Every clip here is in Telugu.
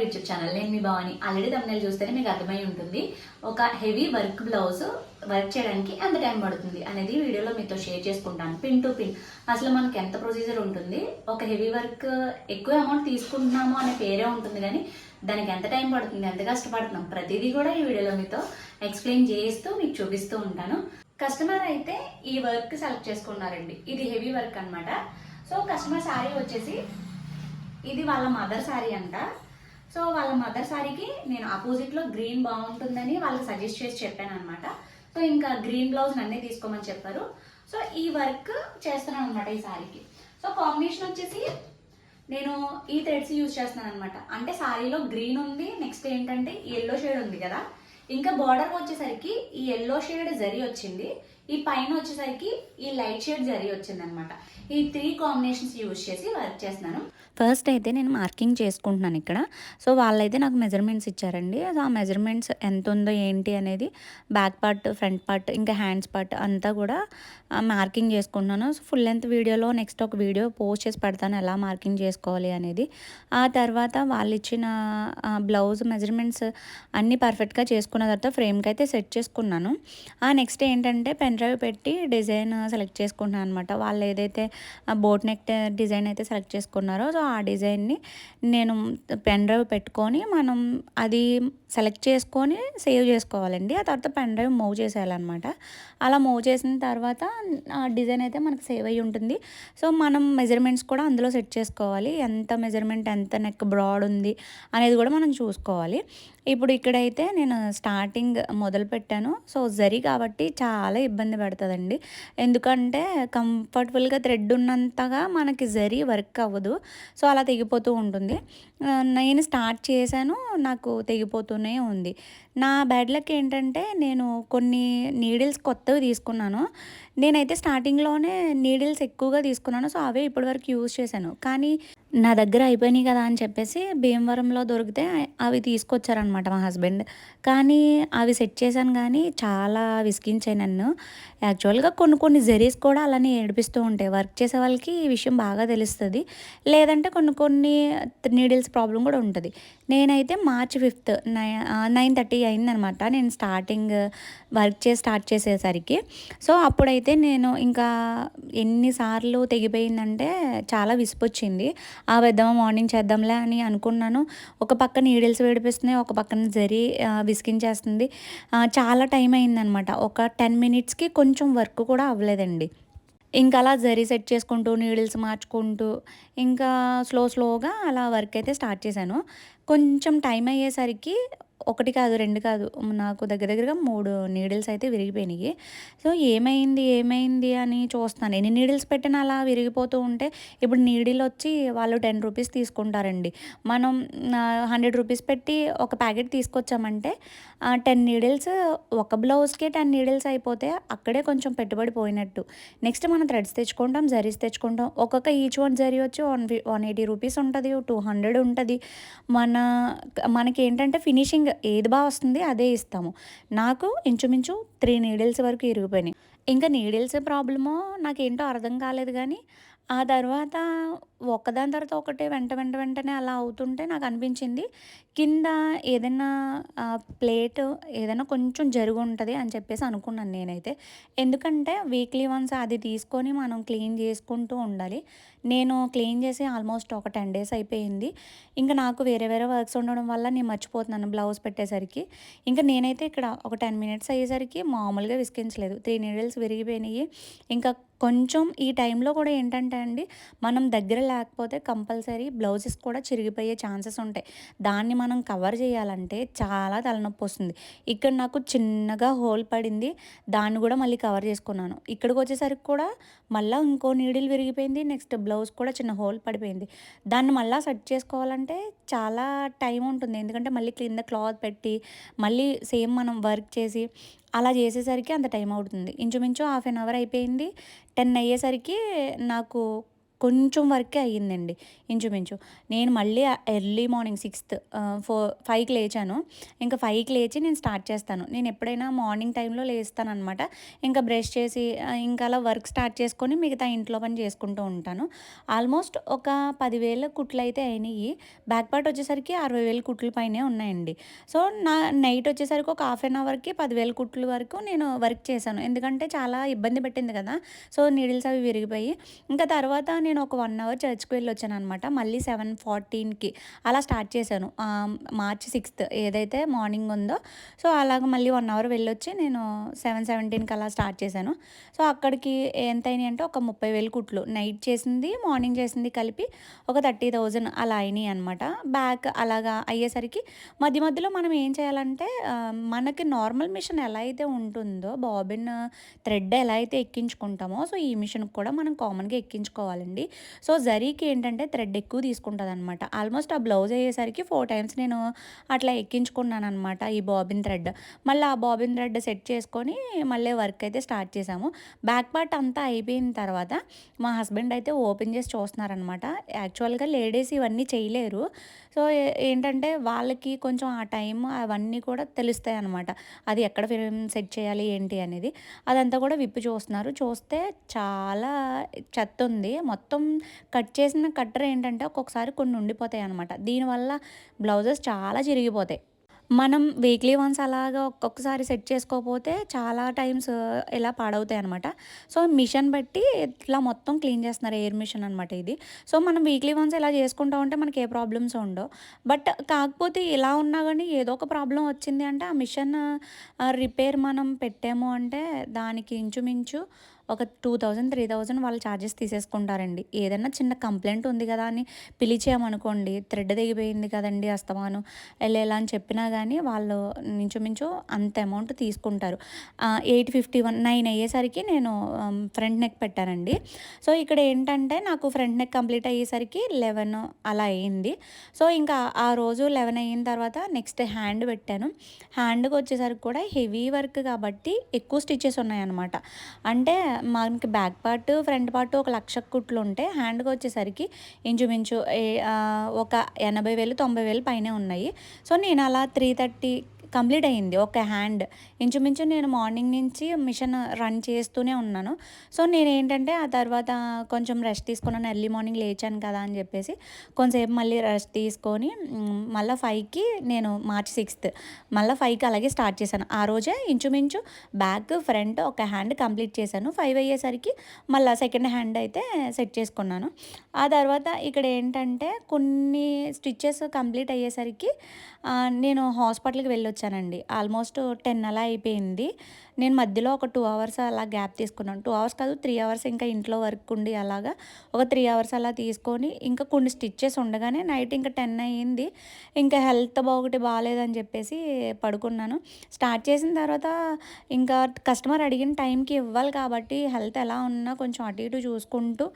అవర్ యూట్యూబ్ ఛానల్ నేను మీ భవాని. ఆల్రెడీ తమిళ చూస్తేనే మీకు అర్థమై ఉంటుంది. ఒక హెవీ వర్క్ బ్లౌజ్ వర్క్ చేయడానికి ఎంత టైం పడుతుంది అనేది వీడియోలో మీతో షేర్ చేసుకుంటాను. పిన్ టు పిన్ అసలు మనకి ఎంత ప్రొసీజర్ ఉంటుంది? ఒక హెవీ వర్క్ ఎక్కువ అమౌంట్ తీసుకుంటున్నాము అనే పేరే ఉంటుంది కానీ దానికి ఎంత టైం పడుతుంది? ఎంత కష్టపడుతున్నాం? ప్రతిదీ కూడా ఈ వీడియోలో మీతో ఎక్స్ప్లెయిన్ చేస్తూ మీకు చూపిస్తూ ఉంటాను. కస్టమర్ అయితే ఈ వర్క్ సెలెక్ట్ చేసుకున్నారండి. ఇది హెవీ వర్క్ అన్నమాట. సో కస్టమర్ శారీ వచ్చేసి ఇది వాళ్ళ మదర్ శారీ అంట. సో వాళ్ళ మదర్ సారీకి నేను ఆపోజిట్లో గ్రీన్ బాగుంటుందని వాళ్ళకి సజెస్ట్ చేసి చెప్పాను అనమాట సో ఇంకా గ్రీన్ బ్లౌజ్ నన్నే తీసుకోమని చెప్పారు. సో ఈ వర్క్ చేస్తున్నాను అనమాట ఈ సారీకి. సో కాంబినేషన్ వచ్చేసి నేను ఈ థ్రెడ్స్ యూజ్ చేస్తున్నాను అనమాట అంటే శారీలో గ్రీన్ ఉంది నెక్స్ట్ ఏంటంటే ఎల్లో షేడ్ ఉంది కదా. ఇంకా బార్డర్ వచ్చేసరికి ఈ ఎల్లో షేడ్ జరీ వచ్చింది. ఈ పైన వచ్చేసరికి ఈ లైట్ షేడ్ జరీ వచ్చింది అనమాట ఈ త్రీ కాంబినేషన్స్ యూజ్ చేసి వర్క్ చేస్తున్నాను. ఫస్ట్ అయితే నేను మార్కింగ్ చేసుకుంటున్నాను ఇక్కడ. సో వాళ్ళైతే నాకు మెజర్మెంట్స్ ఇచ్చారండి. సో ఆ మెజర్మెంట్స్ ఎంత ఉందో ఏంటి అనేది బ్యాక్ పార్ట్ ఫ్రంట్ పార్ట్ ఇంకా హ్యాండ్స్ పార్ట్ అంతా కూడా మార్కింగ్ చేసుకుంటున్నాను. సో ఫుల్ లెంత్ వీడియోలో నెక్స్ట్ ఒక వీడియో పోస్ట్ చేసి పెడతాను ఎలా మార్కింగ్ చేసుకోవాలి అనేది. ఆ తర్వాత వాళ్ళు ఇచ్చిన బ్లౌజ్ మెజర్మెంట్స్ అన్నీ పర్ఫెక్ట్గా చేసుకున్న తర్వాత ఫ్రేమ్కి అయితే సెట్ చేసుకున్నాను. ఆ నెక్స్ట్ ఏంటంటే పెన్ డ్రైవ్ పెట్టి డిజైన్ సెలెక్ట్ చేసుకుంటున్నాను అనమాట వాళ్ళు ఏదైతే బోట్ నెక్ డిజైన్ అయితే సెలెక్ట్ చేసుకున్నారో సో ఆ డిజైన్ని నేను పెన్ డ్రైవ్ పెట్టుకొని మనం అది సెలెక్ట్ చేసుకొని సేవ్ చేసుకోవాలండి. ఆ తర్వాత పెన్ డ్రైవ్ మూవ్ చేసేయాలన్నమాట. అలా మూవ్ చేసిన తర్వాత ఆ డిజైన్ అయితే మనకు సేవ్ అయ్యి ఉంటుంది. సో మనం మెజర్మెంట్స్ కూడా అందులో సెట్ చేసుకోవాలి. ఎంత మెజర్మెంట్ ఎంత నెక్ బ్రాడ్ ఉంది అనేది కూడా మనం చూసుకోవాలి. ఇప్పుడు ఇక్కడైతే నేను స్టార్టింగ్ మొదలు పెట్టాను. సో జరి కాబట్టి చాలా ఇబ్బంది పడుతుందండి. ఎందుకంటే కంఫర్టబుల్గా థ్రెడ్ ఉన్నంతగా మనకి జరి వర్క్ అవ్వదు. సో అలా తెగిపోతూ ఉంటుంది. నేను స్టార్ట్ చేశాను. నాకు తెగిపోతూనే ఉంది. నా బ్యాడ్ లక్ ఏంటంటే నేను కొన్ని నీడిల్స్ కొత్తవి తీసుకున్నాను. నేనైతే స్టార్టింగ్లోనే నీడిల్స్ ఎక్కువగా తీసుకున్నాను. సో అవే ఇప్పటివరకు యూజ్ చేశాను. కానీ నా దగ్గర అయిపోయినాయి కదా అని చెప్పేసి భీమవరంలో దొరికితే అవి తీసుకొచ్చారనమాట మా హస్బెండ్ కానీ అవి సెట్ చేశాను కానీ చాలా విసిగించాయి నన్ను. యాక్చువల్గా కొన్ని కొన్ని జెరీస్ కూడా అలానే ఏడిపిస్తూ ఉంటాయి. వర్క్ చేసే వాళ్ళకి ఈ విషయం బాగా తెలుస్తుంది. లేదంటే కొన్ని కొన్ని నీడిల్స్ ప్రాబ్లం కూడా ఉంటుంది. నేనైతే March fifth nine nine thirty అయిందనమాట. నేను స్టార్టింగ్ వర్క్ చేసి స్టార్ట్ చేసేసరికి. సో అప్పుడైతే నేను ఇంకా ఎన్నిసార్లు తెగిపోయిందంటే చాలా విసిపొచ్చింది. ఆ పెద్దమ్మ మార్నింగ్ చేద్దాంలే అని అనుకున్నాను. ఒక పక్క నీడిల్స్ వేడిపిస్తున్నాయి ఒక పక్కన జరి ఆ, విసిగించేస్తుంది. చాలా టైం అయిందనమాట. ఒక టెన్ మినిట్స్కి కొంచెం వర్క్ కూడా అవ్వలేదండి. ఇంకా అలా జరీ సెట్ చేసుకుంటూ నీడిల్స్ మార్చుకుంటూ ఇంకా స్లో స్లోగా అలా వర్క్ అయితే స్టార్ట్ చేశాను. కొంచెం టైం అయ్యేసరికి ఒకటి కాదు రెండు కాదు. నాకు దగ్గర దగ్గరగా మూడు నీడిల్స్ అయితే విరిగిపోయినాయి. సో ఏమైంది ఏమైంది అని చూస్తాను. ఎన్ని నీడిల్స్ పెట్టినా అలా విరిగిపోతూ ఉంటే ఇప్పుడు నీడిల్ వచ్చి వాళ్ళు టెన్ రూపీస్ తీసుకుంటారండి. మనం హండ్రెడ్ రూపీస్ పెట్టి ఒక ప్యాకెట్ తీసుకొచ్చామంటే టెన్ నీడిల్స్ ఒక బ్లౌజ్కే టెన్ నీడిల్స్ అయిపోతే అక్కడే కొంచెం పెట్టుబడి పోయినట్టు. నెక్స్ట్ మనం థ్రెడ్స్ తెచ్చుకుంటాం జరీస్ తెచ్చుకుంటాం. ఒక్కొక్క ఈచ్ వన్ జరీ వచ్చి వన్ వన్ ఎయిటీ రూపీస్ ఉంటుంది టూ హండ్రెడ్ ఉంటుంది. మన మనకి ఏంటంటే ఫినిషింగ్ ఏది బాగా వస్తుంది అదే ఇస్తాము. నాకు ఇంచుమించు త్రీ నీడిల్స్ వరకు ఇరిగిపోయినాయి. ఇంకా నీడిల్స్ ప్రాబ్లమో నాకేంటో అర్థం కాలేదు కానీ ఆ తర్వాత ఒకదాని తర్వాత ఒకటి వెంట వెంట వెంటనే అలా అవుతుంటే నాకు అనిపించింది కింద ఏదైనా ప్లేట్ ఏదైనా కొంచెం జరుగు ఉంటుంది అని చెప్పేసి అనుకున్నాను నేనైతే. ఎందుకంటే వీక్లీ వన్స్ అది తీసుకొని మనం క్లీన్ చేసుకుంటూ ఉండాలి. నేను క్లీన్ చేసి ఆల్మోస్ట్ ఒక టెన్ డేస్ అయిపోయింది. ఇంకా నాకు వేరే వేరే వర్క్స్ ఉండడం వల్ల నేను మర్చిపోతున్నాను బ్లౌజ్ పెట్టేసరికి. ఇంకా నేనైతే ఇక్కడ ఒక టెన్ మినిట్స్ అయ్యేసరికి మామూలుగా విసికించలేదు త్రీ నీడిల్స్ విరిగిపోయినాయి. ఇంకా కొంచెం ఈ టైంలో కూడా ఏంటంటే అండి మనం దగ్గర లేకపోతే కంపల్సరీ బ్లౌజెస్ కూడా చిరిగిపోయే ఛాన్సెస్ ఉంటాయి. దాన్ని మనం కవర్ చేయాలంటే చాలా తలనొప్పి వస్తుంది. ఇక్కడ నాకు చిన్నగా హోల్ పడింది. దాన్ని కూడా మళ్ళీ కవర్ చేసుకున్నాను. ఇక్కడికి వచ్చేసరికి కూడా మళ్ళీ ఇంకో నీడిల్ విరిగిపోయింది. నెక్స్ట్ బ్లౌజ్ కూడా చిన్న హోల్ పడిపోయింది. దాన్ని మళ్ళీ సెట్ చేసుకోవాలంటే చాలా టైం ఉంటుంది. ఎందుకంటే మళ్ళీ కింద క్లాత్ పెట్టి మళ్ళీ సేమ్ మనం వర్క్ చేసి అలా చేసేసరికి అంత టైం అవుతుంది. ఇంచుమించు హాఫ్ అన్ అవర్ అయిపోయింది. టెన్ అయ్యేసరికి నాకు కొంచెం వరకే అయ్యిందండి ఇంచుమించు. నేను మళ్ళీ ఎర్లీ మార్నింగ్ సిక్స్త్ ఫోర్ ఫైవ్కి లేచాను. ఇంకా ఫైవ్కి లేచి నేను స్టార్ట్ చేస్తాను. నేను ఎప్పుడైనా మార్నింగ్ టైంలో లేస్తాను అనమాట ఇంకా బ్రష్ చేసి ఇంకా అలా వర్క్ స్టార్ట్ చేసుకొని మిగతా ఇంట్లో పని చేసుకుంటూ ఉంటాను. ఆల్మోస్ట్ ఒక పదివేల కుట్లు అయితే అయినాయి. బ్యాక్ పార్ట్ వచ్చేసరికి అరవై వేల కుట్లు పైనే ఉన్నాయండి. సో నా నైట్ వచ్చేసరికి ఒక హాఫ్ అన్ అవర్కి పదివేల కుట్లు వరకు నేను వర్క్ చేశాను. ఎందుకంటే చాలా ఇబ్బంది పెట్టింది కదా. సో నీడిల్స్ అవి విరిగిపోయి ఇంకా తర్వాత నేను నేను ఒక వన్ అవర్ చర్చ్కి వెళ్ళి వచ్చాను అనమాట మళ్ళీ సెవెన్ ఫార్టీన్కి అలా స్టార్ట్ చేశాను. మార్చ్ సిక్స్త్ ఏదైతే మార్నింగ్ ఉందో. సో అలాగ మళ్ళీ వన్ అవర్ వెళ్ళొచ్చి నేను సెవెన్ సెవెంటీన్కి అలా స్టార్ట్ చేశాను. సో అక్కడికి ఎంత అయినాయి అంటే ఒక ముప్పై వేలు కుట్లు. నైట్ చేసింది మార్నింగ్ చేసింది కలిపి ఒక థర్టీ థౌజండ్ అలా అయినాయి అనమాట బ్యాక్ అలాగా అయ్యేసరికి మధ్య మధ్యలో మనం ఏం చేయాలంటే మనకి నార్మల్ మిషన్ ఎలా అయితే ఉంటుందో బాబిన్ థ్రెడ్ ఎలా అయితే ఎక్కించుకుంటామో సో ఈ మిషన్కి కూడా మనం కామన్గా ఎక్కించుకోవాలండి. సో జరీకి ఏంటంటే థ్రెడ్ ఎక్కువ తీసుకుంటుంది అనమాట ఆల్మోస్ట్ ఆ బ్లౌజ్ అయ్యేసరికి ఫోర్ టైమ్స్ నేను అట్లా ఎక్కించుకున్నాను అనమాట ఈ బాబిన్ థ్రెడ్. మళ్ళీ ఆ బాబిన్ థ్రెడ్ సెట్ చేసుకొని మళ్ళీ వర్క్ అయితే స్టార్ట్ చేసాము. బ్యాక్ పార్ట్ అంతా అయిపోయిన తర్వాత మా హస్బెండ్ అయితే ఓపెన్ చేసి చూస్తున్నారనమాట యాక్చువల్గా లేడీస్ ఇవన్నీ చేయలేరు. సో ఏంటంటే వాళ్ళకి కొంచెం ఆ టైం అవన్నీ కూడా తెలుస్తాయి అనమాట అది ఎక్కడ ఫిల్మ్ సెట్ చేయాలి ఏంటి అనేది. అదంతా కూడా విప్పి చూస్తున్నారు. చూస్తే చాలా చెత్త ఉంది మొత్తం మొత్తం కట్ చేసిన కట్టర్ ఏంటంటే ఒక్కొక్కసారి కొన్ని ఉండిపోతాయి అనమాట దీనివల్ల బ్లౌజెస్ చాలా చిరిగిపోతాయి. మనం వీక్లీ వన్స్ అలాగా ఒక్కొక్కసారి సెట్ చేసుకోకపోతే చాలా టైమ్స్ ఇలా పాడవుతాయి అనమాట సో మిషన్ బట్టి ఇట్లా మొత్తం క్లీన్ చేస్తున్నారు ఎయిర్ మిషన్ అనమాట ఇది. సో మనం వీక్లీ వన్స్ ఇలా చేసుకుంటా ఉంటే మనకి ఏ ప్రాబ్లమ్స్ ఉండవు. బట్ కాకపోతే ఇలా ఉన్నా కానీ ఏదో ఒక ప్రాబ్లం వచ్చింది అంటే ఆ మిషన్ రిపేర్ మనం పెట్టాము అంటే దానికి ఇంచుమించు ఒక టూ థౌజండ్ త్రీ థౌజండ్ వాళ్ళు ఛార్జెస్ తీసేసుకుంటారండి. ఏదైనా చిన్న కంప్లైంట్ ఉంది కదా అని పిలిచామనుకోండి థ్రెడ్ దిగిపోయింది కదండి అస్తమాను వెళ్ళేలా అని చెప్పినా కానీ వాళ్ళు ఇంచుమించు అంత అమౌంట్ తీసుకుంటారు. ఎయిట్ ఫిఫ్టీ వన్ నైన్ అయ్యేసరికి నేను um, ఫ్రంట్ నెక్ పెట్టానండి. సో ఇక్కడ ఏంటంటే నాకు ఫ్రంట్ నెక్ కంప్లీట్ అయ్యేసరికి లెవెన్ అలా అయ్యింది. సో ఇంకా ఆ రోజు లెవెన్ అయిన తర్వాత నెక్స్ట్ హ్యాండ్ పెట్టాను. హ్యాండ్కి వచ్చేసరికి కూడా హెవీ వర్క్ కాబట్టి ఎక్కువ స్టిచ్చెస్ ఉన్నాయన్నమాట. అంటే మనకి బ్యాక్ పార్ట్ ఫ్రంట్ పార్ట్ ఒక లక్ష కుట్లు ఉంటే హ్యాండ్కి వచ్చేసరికి ఇంచుమించు ఏ- ఒక ఎనభై వేలు తొంభై వేలు పైనే ఉన్నాయి. సో నేను అలా త్రీ థర్టీ కంప్లీట్ అయ్యింది ఒక హ్యాండ్. ఇంచుమించు నేను మార్నింగ్ నుంచి మిషన్ రన్ చేస్తూనే ఉన్నాను. సో నేను ఏంటంటే ఆ తర్వాత కొంచెం రెస్ట్ తీసుకున్నాను. ఎర్లీ మార్నింగ్ లేచాను కదా అని చెప్పేసి కొంతసేపు మళ్ళీ రెస్ట్ తీసుకొని మళ్ళీ ఫైవ్కి నేను మార్చ్ సిక్స్త్ మళ్ళీ ఫైవ్కి అలాగే స్టార్ట్ చేశాను. ఆ రోజే ఇంచుమించు బ్యాక్ ఫ్రంట్ ఒక హ్యాండ్ కంప్లీట్ చేశాను. ఫైవ్ అయ్యేసరికి మళ్ళీ సెకండ్ హ్యాండ్ అయితే సెట్ చేసుకున్నాను. ఆ తర్వాత ఇక్కడ ఏంటంటే కొన్ని స్టిచ్చెస్ కంప్లీట్ అయ్యేసరికి నేను హాస్పిటల్కి వెళ్ళొచ్చానండి. ఆల్మోస్ట్ టెన్ అలా అయిపోయింది. నేను మధ్యలో ఒక టూ అవర్స్ అలా గ్యాప్ తీసుకున్నాను. టూ అవర్స్ కాదు త్రీ అవర్స్ ఇంకా ఇంట్లో వర్క్ ఉండి అలాగా ఒక త్రీ అవర్స్ అలా తీసుకొని ఇంకా కొన్ని స్టిచ్చెస్ ఉండగానే నైట్ ఇంకా టెన్ అయ్యింది. ఇంకా హెల్త్ బాగుంటే బాగాలేదని చెప్పేసి పడుకున్నాను. స్టార్ట్ చేసిన తర్వాత ఇంకా కస్టమర్ అడిగిన టైంకి ఇవ్వాలి కాబట్టి హెల్త్ ఎలా ఉన్నా కొంచెం అటు ఇటు చూసుకుంటూ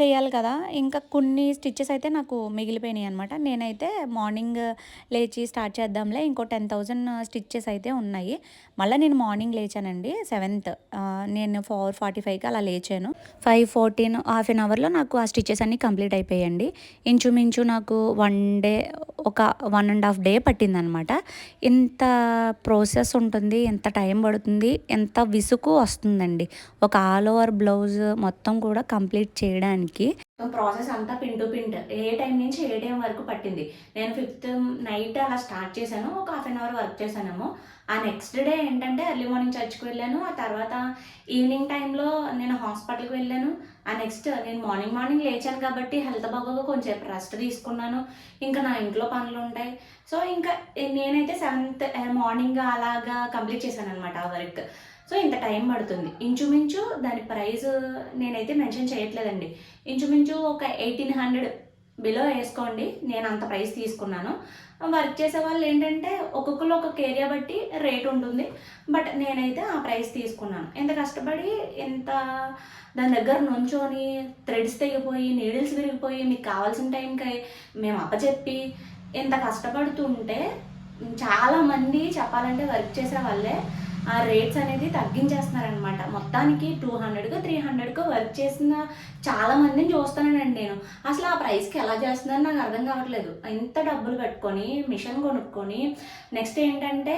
చేయాలి కదా. ఇంకా కొన్ని స్టిచ్చెస్ అయితే నాకు మిగిలిపోయినాయి అనమాట నేనైతే మార్నింగ్ లేచి స్టార్ట్ చేద్దాంలే. ఇంకో టెన్ థౌజండ్ స్టిచ్చెస్ అయితే ఉన్నాయి. మళ్ళీ నేను మార్నింగ్ లేచానండి సెవెంత్. నేను ఫోర్ ఫార్టీ ఫైవ్కి అలా లేచాను. ఫైవ్ ఫోర్టీన్ హాఫ్ అన్ అవర్లో నాకు ఆ స్టిచ్చెస్ అన్నీ కంప్లీట్ అయిపోయాయండి. ఇంచుమించు నాకు వన్ డే ఒక వన్ అండ్ హాఫ్ డే పట్టిందనమాట. ఇంత ప్రాసెస్ ఉంటుంది ఎంత టైం పడుతుంది ఎంత విసుగు వస్తుందండి. ఒక ఆల్ ఓవర్ బ్లౌజ్ మొత్తం కూడా కంప్లీట్ చేయడానికి. ప్రాసెస్ అంతా పిన్ టు పిన్ ఏ టైం నుంచి ఏ టైం వరకు పట్టింది? నేను ఫిఫ్త్ నైట్ అలా స్టార్ట్ చేశాను. ఒక హాఫ్ అన్ అవర్ వర్క్ చేశానేమో. ఆ నెక్స్ట్ డే ఏంటంటే ఎర్లీ మార్నింగ్ చర్చ్కి వెళ్ళాను. ఆ తర్వాత ఈవినింగ్ టైంలో నేను హాస్పిటల్కి వెళ్ళాను. ఆ నెక్స్ట్ నేను మార్నింగ్ మార్నింగ్ లేచాను కాబట్టి హెల్త్ బాగోగా కొంచెం రెస్ట్ తీసుకున్నాను. ఇంకా నా ఇంట్లో పనులు ఉంటాయి. సో ఇంకా నేనైతే సెవెంత్ మార్నింగ్ అలాగా కంప్లీట్ చేశాను అనమాట ఆ వర్క్ సో ఇంత టైం పడుతుంది. ఇంచుమించు దాని ప్రైస్ నేనైతే మెన్షన్ చేయట్లేదండి. ఇంచుమించు ఒక ఎయిటీన్ హండ్రెడ్ బిలో వేసుకోండి. నేను అంత ప్రైస్ తీసుకున్నాను. వర్క్ చేసే వాళ్ళు ఏంటంటే ఒక్కొక్కరు ఒక్కొక్క ఏరియా బట్టి రేట్ ఉంటుంది. బట్ నేనైతే ఆ ప్రైస్ తీసుకున్నాను. ఎంత కష్టపడి ఎంత దాని దగ్గర నుంచొని థ్రెడ్స్ తెగిపోయి నీడిల్స్ విరిగిపోయి మీకు కావాల్సిన టైంకి మేము అప్పచెప్పి ఎంత కష్టపడుతుంటే చాలా మంది చెప్పాలంటే వర్క్ చేసే వాళ్ళే ఆ రేట్స్ అనేది తగ్గించేస్తున్నారనమాట మొత్తానికి టూ హండ్రెడ్కు త్రీ హండ్రెడ్కు వర్క్ చేసిన చాలా మందిని చూస్తున్నానండి నేను. అసలు ఆ ప్రైస్కి ఎలా చేస్తున్నారో నాకు అర్థం కావట్లేదు. ఇంత డబ్బులు పెట్టుకొని మిషన్ కొనుక్కొని నెక్స్ట్ ఏంటంటే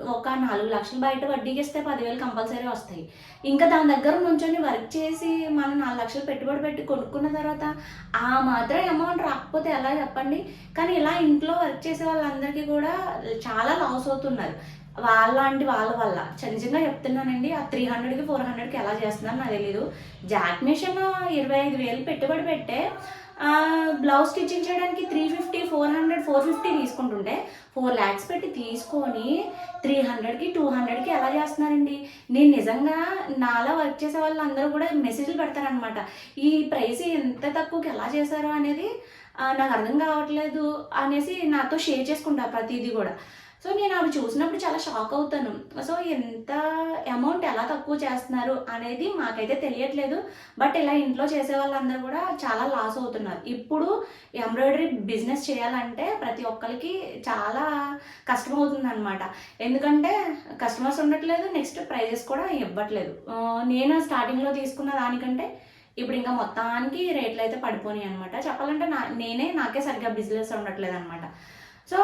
ఒక నాలుగు లక్షలు బయట వడ్డీకి ఇస్తే పదివేలు కంపల్సరీ వస్తాయి. ఇంకా దాని దగ్గర నుంచొని వర్క్ చేసి మనం నాలుగు లక్షలు పెట్టుబడి పెట్టి కొనుక్కున్న తర్వాత ఆ మాత్రం అమౌంట్ రాకపోతే ఎలా చెప్పండి? కానీ ఇలా ఇంట్లో వర్క్ చేసే వాళ్ళందరికీ కూడా చాలా లాస్ అవుతున్నారు. వాళ్ళంటి వాళ్ళ వల్ల. చ- నిజంగా చెప్తున్నానండి ఆ త్రీ హండ్రెడ్కి ఫోర్ హండ్రెడ్కి ఎలా చేస్తున్నారు నాకు తెలీదు. జాక్ మిషన్ ఇరవై ఐదు వేలు పెట్టుబడి పెట్టే బ్లౌజ్ స్టిచ్చింగ్ చేయడానికి three fifty four hundred four fifty తీసుకుంటుంటే ఫోర్ ల్యాక్స్ పెట్టి తీసుకొని త్రీ హండ్రెడ్కి టూ హండ్రెడ్కి ఎలా చేస్తున్నారండి? నేను నిజంగా నాలా వర్క్ చేసే వాళ్ళందరూ కూడా మెసేజ్లు పెడతారనమాట ఈ ప్రైస్ ఎంత తక్కువకి ఎలా చేశారో అనేది నాకు అర్థం కావట్లేదు అనేసి నాతో షేర్ చేసుకుంటారు ప్రతిదీ కూడా. సో నేను అవి చూసినప్పుడు చాలా షాక్ అవుతాను. సో ఎంత అమౌంట్ ఎలా తక్కువ చేస్తున్నారు అనేది మాకైతే తెలియట్లేదు. బట్ ఇలా ఇంట్లో చేసే వాళ్ళందరూ కూడా చాలా లాస్ అవుతున్నారు. ఇప్పుడు ఎంబ్రాయిడరీ బిజినెస్ చేయాలంటే ప్రతి ఒక్కరికి చాలా కష్టం అవుతుంది అనమాట ఎందుకంటే కస్టమర్స్ ఉండట్లేదు నెక్స్ట్ ప్రైజెస్ కూడా ఇవ్వట్లేదు. నేను స్టార్టింగ్లో తీసుకున్న దానికంటే ఇప్పుడు ఇంకా మొత్తానికి రేట్లు అయితే పడిపోయినాయి అనమాట చెప్పాలంటే నా నేనే నాకే సరిగ్గా బిజినెస్ ఉండట్లేదు అనమాట సో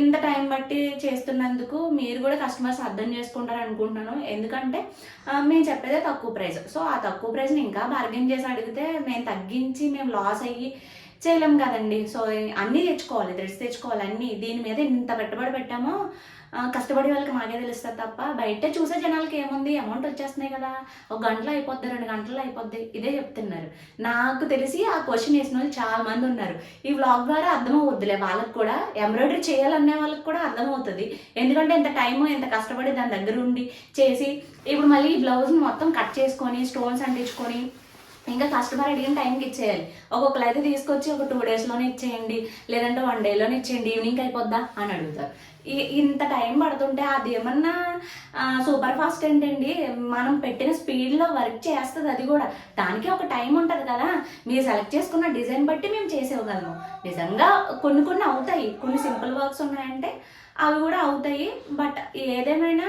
ఇంత టైం బట్టి చేస్తున్నందుకు మీరు కూడా కస్టమర్స్ అర్థం చేసుకుంటారు అనుకుంటున్నాను. ఎందుకంటే మేము చెప్పేదే తక్కువ ప్రైస్. సో ఆ తక్కువ ప్రైస్ని ఇంకా బార్గెన్ చేసి అడిగితే మేము తగ్గించి మేము లాస్ అయ్యి చేయలేం కదండి. సో అన్నీ తెచ్చుకోవాలి డ్రెస్ తెచ్చుకోవాలి అన్నీ. దీని మీద ఇంత పెట్టుబడి పెట్టామో కష్టపడే వాళ్ళకి మాకే తెలుస్తుంది తప్ప బయట చూసే జనాలకి ఏముంది? అమౌంట్ వచ్చేస్తున్నాయి కదా. ఒక గంటలో అయిపోద్ది రెండు గంటల్లో అయిపోద్ది. ఇదే చెప్తున్నారు. నాకు తెలిసి ఆ క్వశ్చన్ వేసిన వాళ్ళు చాలా మంది ఉన్నారు. ఈ వ్లాగ్ ద్వారా అర్థమవుద్దిలే. వాళ్ళకి కూడా ఎంబ్రాయిడరీ చేయాలనే వాళ్ళకి కూడా అర్థమవుతుంది. ఎందుకంటే ఎంత టైము ఎంత కష్టపడి దాని దగ్గర ఉండి చేసి ఇప్పుడు మళ్ళీ ఈ బ్లౌజ్ని మొత్తం కట్ చేసుకొని స్టోన్స్ అంటించుకొని ఇంకా కస్టమర్ అడిగిన టైంకి ఇచ్చేయాలి. ఒక్కొక్కరు అయితే తీసుకొచ్చి ఒక టూ డేస్లోనే ఇచ్చేయండి లేదంటే వన్ డేలోనే ఇచ్చేయండి ఈవినింగ్ అయిపోద్దా అని అడుగుతారు. ఇంత టైం పడుతుంటే అది ఏమన్నా సూపర్ ఫాస్ట్ ఏంటండి? మనం పెట్టిన స్పీడ్లో వర్క్ చేస్తుంది అది కూడా. దానికి ఒక టైం ఉంటుంది కదా. మీరు సెలెక్ట్ చేసుకున్న డిజైన్ బట్టి మేము చేసేవగలము నిజంగా కొన్ని కొన్ని అవుతాయి. కొన్ని సింపుల్ వర్క్స్ ఉన్నాయంటే అవి కూడా అవుతాయి. బట్ ఏదేమైనా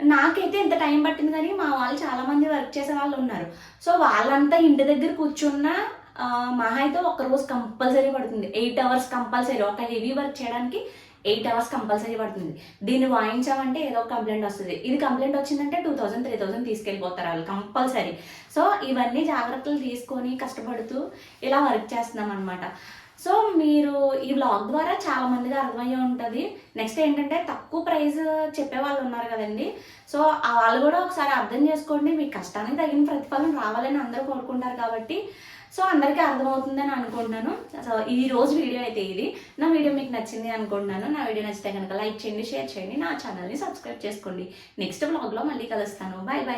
నాకైతే ఇంత టైం పట్టింది కానీ మా వాళ్ళు చాలామంది వర్క్ చేసే వాళ్ళు ఉన్నారు. సో వాళ్ళంతా ఇంటి దగ్గర కూర్చున్న మహా అయితే ఒక రోజు కంపల్సరీ పడుతుంది. Eight hours compulsory. ఒక హెవీ వర్క్ చేయడానికి ఎయిట్ అవర్స్ కంపల్సరీ పడుతుంది. దీన్ని వాయించామంటే ఏదో ఒక కంప్లైంట్ వస్తుంది. ఇది కంప్లైంట్ వచ్చిందంటే టూ థౌసండ్ త్రీ థౌసండ్ తీసుకెళ్ళిపోతారు వాళ్ళు కంపల్సరీ సో ఇవన్నీ జాగ్రత్తలు తీసుకొని కష్టపడుతూ ఇలా వర్క్ చేస్తున్నాం అనమాట సో మీరు ఈ బ్లాగ్ ద్వారా చాలా మందిగా అర్థమయ్యే ఉంటుంది. నెక్స్ట్ ఏంటంటే తక్కువ ప్రైస్ చెప్పే వాళ్ళు ఉన్నారు కదండి. సో వాళ్ళు కూడా ఒకసారి అర్థం చేసుకోండి. మీ కష్టానికి తగిన ప్రతిఫలం రావాలని అందరూ కోరుకుంటారు కాబట్టి సో అందరికీ అర్థమవుతుందని అనుకుంటున్నాను. సో ఈ రోజు వీడియో అయితే ఇది. నా వీడియో మీకు నచ్చింది అనుకుంటున్నాను. నా వీడియో నచ్చితే కనుక లైక్ చేయండి షేర్ చేయండి. నా ఛానల్ని సబ్స్క్రైబ్ చేసుకోండి. నెక్స్ట్ బ్లాగ్లో మళ్ళీ కలుస్తాను. Bye bye